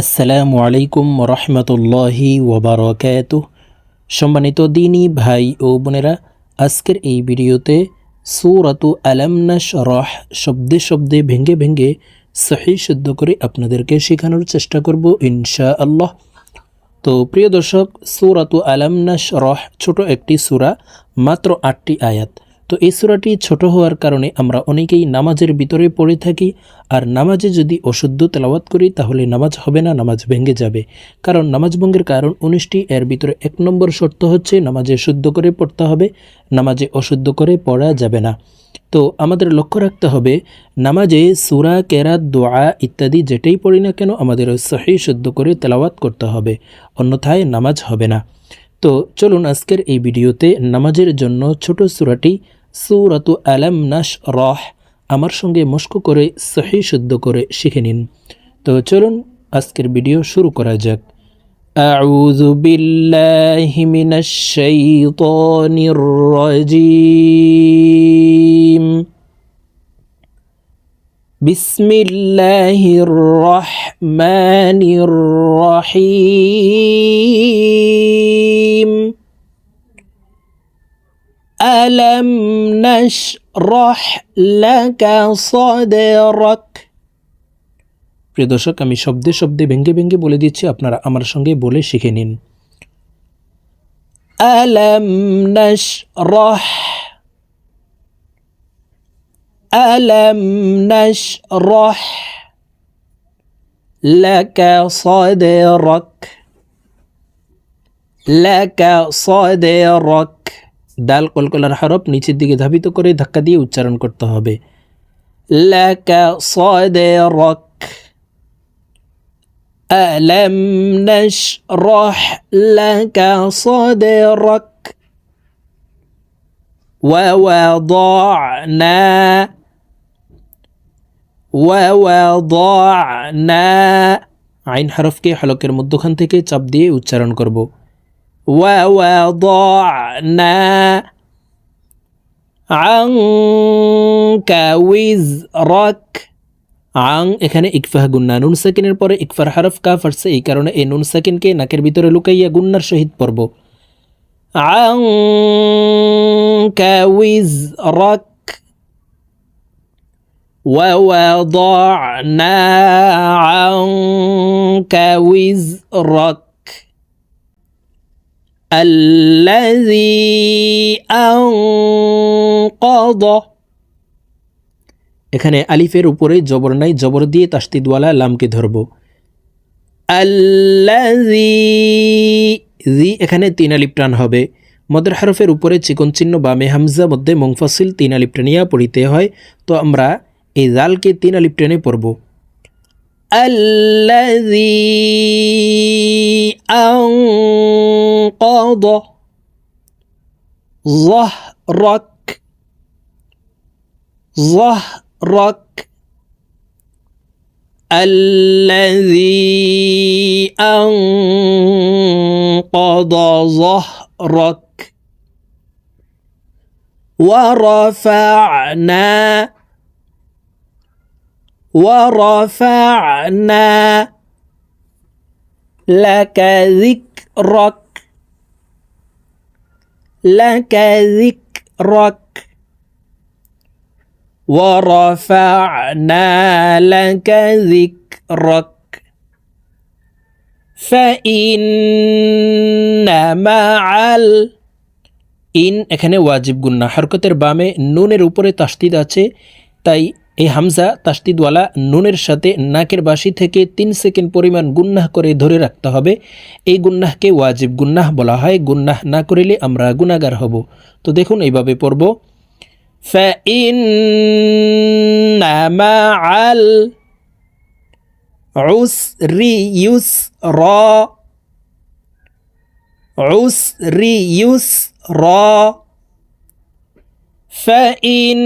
আসসালামু আলাইকুম রহমতুল্লাহি ওবরাকাত সম্মানিত দিনী ভাই ও বোনেরা, আজকের এই ভিডিওতে সুরাতু আলামনাস রহ শব্দে শব্দে ভেঙ্গে ভেঙ্গে সহি শুদ্ধ করে আপনাদেরকে শেখানোর চেষ্টা করব ইনশা আল্লাহ তো প্রিয় দর্শক, সুরাতু আলামনাস রহ ছোট একটি সুরা, মাত্র আটটি আয়াত। তো এই সুরাটি ছোট হওয়ার কারণে আমরা অনেকেই নামাজের ভিতরে পড়ে থাকি, আর নামাজে যদি অশুদ্ধ তেলাওয়াত করি, তাহলে নামাজ হবে না, নামাজ ভেঙে যাবে। কারণ নামাজ ভঙ্গের কারণ উনিশটি, এর ভিতরে এক নম্বর শর্ত হচ্ছে নামাজে শুদ্ধ করে পড়তে হবে, নামাজে অশুদ্ধ করে পড়া যাবে না। তো আমাদের লক্ষ্য রাখতে হবে, নামাজে সুরা, কেরাত, দোয়া ইত্যাদি যেটাই পড়ি না কেন, আমাদের সহি শুদ্ধ করে তেলাওয়াত করতে হবে, অন্যথায় নামাজ হবে না। তো চলুন আজকের এই ভিডিওতে নামাজের জন্য ছোট সুরাটি সুরাতু আলাম নাস রহ আমার সঙ্গে মস্ক করে সহি শুদ্ধ করে শিখে নিন তো চলুন আজকের ভিডিও শুরু করা যাক أعوذ بالله من الشيطان الرجيم بسم الله الرحمن الرحيم ألم نشرح لك صدرك প্রিয় দর্শক আমি শব্দে শব্দে ভেঙ্গে ভেঙ্গে বলে দিচ্ছি আপনারা আমার সঙ্গে বলে শিখে নিন ألم نشرح ألم نشرح لك صدرك لك صدرك দাল কলকলার হরফ নিচের দিকে ধাবিত করে ধাক্কা দিয়ে উচ্চারণ করতে হবে لك صدرك ألم نشرح لك صدرك ووضعنا ووضعنا আইন হরফকে হলকের মধ্যখান থেকে চাপ দিয়ে উচ্চারণ করব ووضعنا عنك وزرك আং এখানে ইকফাহ গুন্না নুন সেকেন্ডের পরে ইকফার হারফ কাফ আসছে এই কারণে এই নুন সেকেন্ডকে নাকের ভিতরে লুকাইয়া গুন্নার সহিত পড়ব عنك وزرك ووضعنا عنك وزرك الذي أنقض এখানে আলিফের উপরে জবর নাই জবর দিয়ে তাস্তিদওয়ালা লামকে ধরব আল্লাজি জি এখানে তিন আলিপ টান হবে মদের হারফের উপরে চিকন চিহ্ন বামে হামজা মধ্যে মংফাসিল তিন আলিপ টানিয়া পড়িতে হয় তো আমরা এই জালকে তিন আলিপ টেনে পড়ব আল্লাজি أنقض ظهرك ظهرك الذي أنقض ظهرك. ورفعنا ورفعنا لك ذكرك. لك ذكرك ورفعنا لك ذكرك فإن مع ال ইন এখানে ওয়াজিব গুন্না হরকতের বামে নুনের উপরে তাস্তিদ আছে তাই এই হামজা তাস্তিদওয়ালা নুনের সাথে নাকের বাসি থেকে তিন সেকেন্ড পরিমাণ গুন্নাহ করে ধরে রাখতে হবে। এই গুন্নাহকে ওয়াজিব গুন্নাহ বলা হয়। গুন্নাহ না করিলে আমরা গুণাগার হব। তো দেখুন, এইভাবে পড়ব। আল র রি ইউস র فإن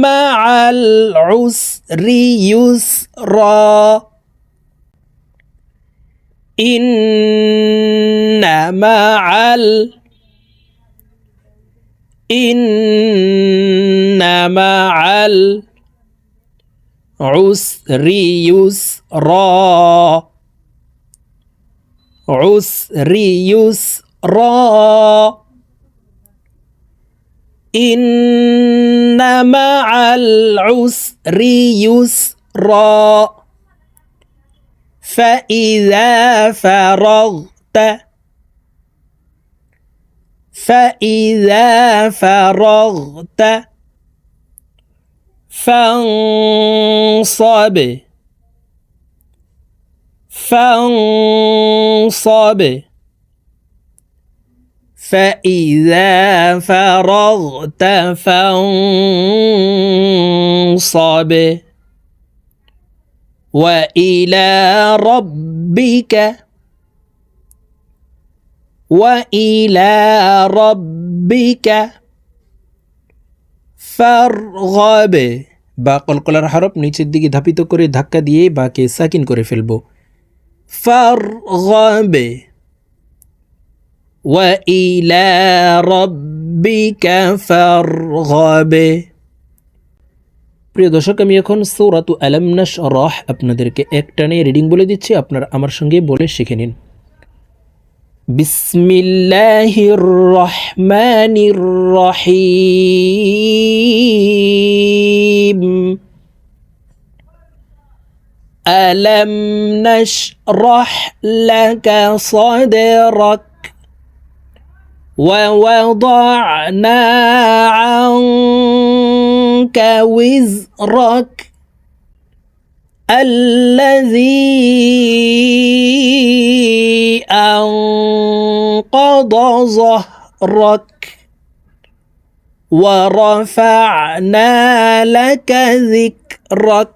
مع العسر يسرا. إن مع ال إن مع عسري يسرا. عسري يسرا. إن مع العسر يسرا. فإذا فرغت فإذا فرغت فانصب فانصب. فإذا فرغت فانصب وإلى ربك وإلى ربك ফারগাব বা কলকলার হরফ নিচের দিকে ধাপিত করে ধাক্কা দিয়ে বাকে সাকিন করে ফেলব ফারগাব وإلى ربك فارغب প্রিয় দর্শক আমি এখন সৌরাতু আলামনাস রহ আপনাদেরকে একটানে রিডিং বলে দিচ্ছি আপনারা আমার সঙ্গে বলে শিখে নিন بسم الله الرحمن الرحيم ألم نشرح لك صدرك ووضعنا عنك وزرك الذي أنقض ظهرك ورفعنا لك ذكرك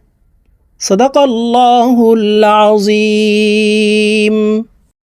صدق الله العظيم.